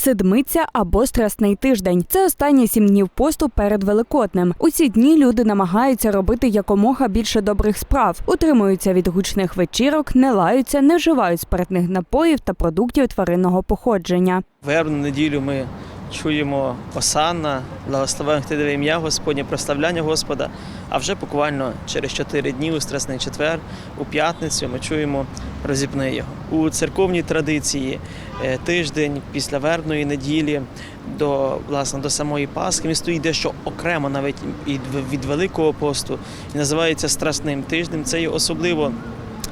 Седмиця або страсний тиждень. Це останні сім днів посту перед Великоднем. У ці дні люди намагаються робити якомога більше добрих справ, утримуються від гучних вечірок, не лаються, не вживають спиртних напоїв та продуктів тваринного походження. Вербну неділю ми чуємо Осанна, благословенних ти ім'я Господнє, прославляння Господа. А вже буквально через чотири дні у Страсний четвер, у п'ятницю, ми чуємо розіпни його. У церковній традиції е, тиждень після вербної неділі до власне до самої Пасхи він стоїть дещо окремо навіть від, Великого посту і називається Страсним тижнем. Це є особливо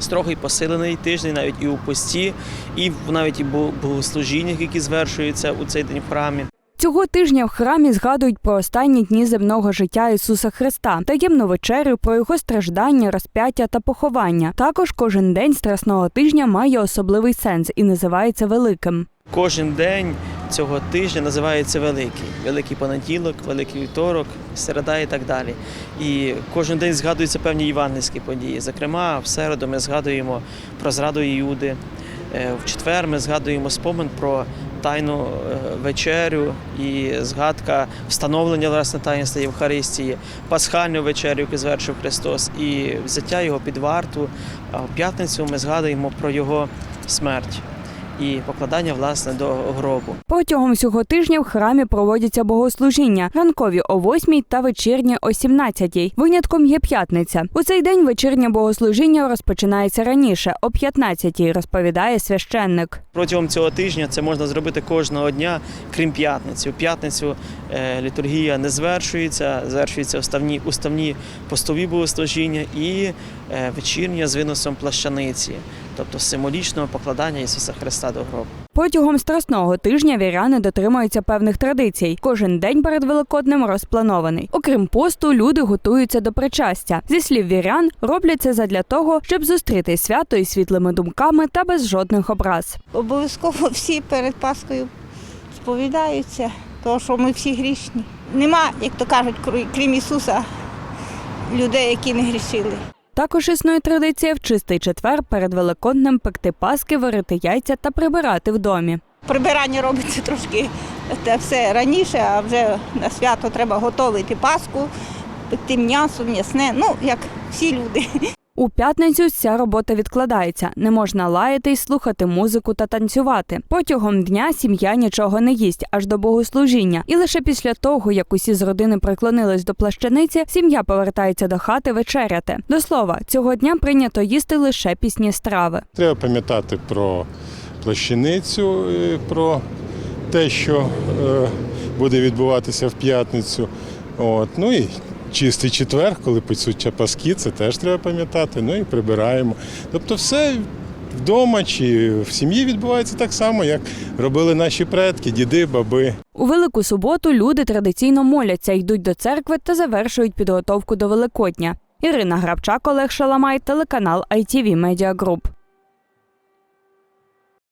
строгий посилений тиждень, навіть і у пості, і навіть і бо- богослужіннях, які звершуються у цей день в храмі. Цього тижня в храмі згадують про останні дні земного життя Ісуса Христа, таємну вечерю про його страждання, розп'яття та поховання. Також кожен день страсного тижня має особливий сенс і називається великим. Кожен день цього тижня називається Великий. Великий понеділок, Великий вівторок, середа і так далі. І кожен день згадуються певні євангельські події. Зокрема, в середу ми згадуємо про зраду Іуди. Е, В четвер ми згадуємо спомин про тайну е, вечерю і згадка встановлення власне таїнства Євхаристії, пасхальну вечерю, яку звершив Христос, і взяття його під варту. А в п'ятницю ми згадуємо про його смерть і покладання власне до гробу. Протягом всього тижня в храмі проводяться богослужіння ранкові о 8 та вечірні о 17. Винятком є п'ятниця. У цей день вечірнє богослужіння розпочинається раніше, о 15, розповідає священник. Протягом цього тижня це можна зробити кожного дня, крім п'ятниці. У п'ятницю е, літургія не звершується, звершуються уставні, уставні постові богослужіння і е, вечірня з виносом плащаниці, тобто символічного покладання Ісуса Христа до гробу. Протягом страсного тижня віряни дотримуються певних традицій. Кожен день перед Великоднем розпланований. Окрім посту, люди готуються до причастя. Зі слів вірян, роблять це задля того, щоб зустріти свято із світлими думками та без жодних образ. Обов'язково всі перед Паскою сповідаються, тому що ми всі грішні. Нема, як то кажуть, крім Ісуса, людей, які не грішили. Також існує традиція в чистий четвер перед Великоднем пекти паски, варити яйця та прибирати в домі. Прибирання робиться трошки це все раніше, а вже на свято треба готувати Паску, пекти м'ясо, м'ясне, ну, як всі люди. У п'ятницю ця робота відкладається. Не можна лаятись, слухати музику та танцювати. Протягом дня сім'я нічого не їсть аж до богослужіння. І лише після того, як усі з родини приклонились до плащаниці, сім'я повертається до хати вечеряти. До слова, цього дня прийнято їсти лише пісні страви. Треба пам'ятати про плащаницю, е, про те, що е, буде відбуватися в п'ятницю. От. Ну і чистий четвер, коли печуть чапаски, це теж треба пам'ятати. Ну і прибираємо. Тобто все вдома чи в сім'ї відбувається так само, як робили наші предки, діди, баби. У велику суботу люди традиційно моляться, йдуть до церкви та завершують підготовку до Великодня. Ірина Грабчак, Олег Шаламай, телеканал ITV Media Group.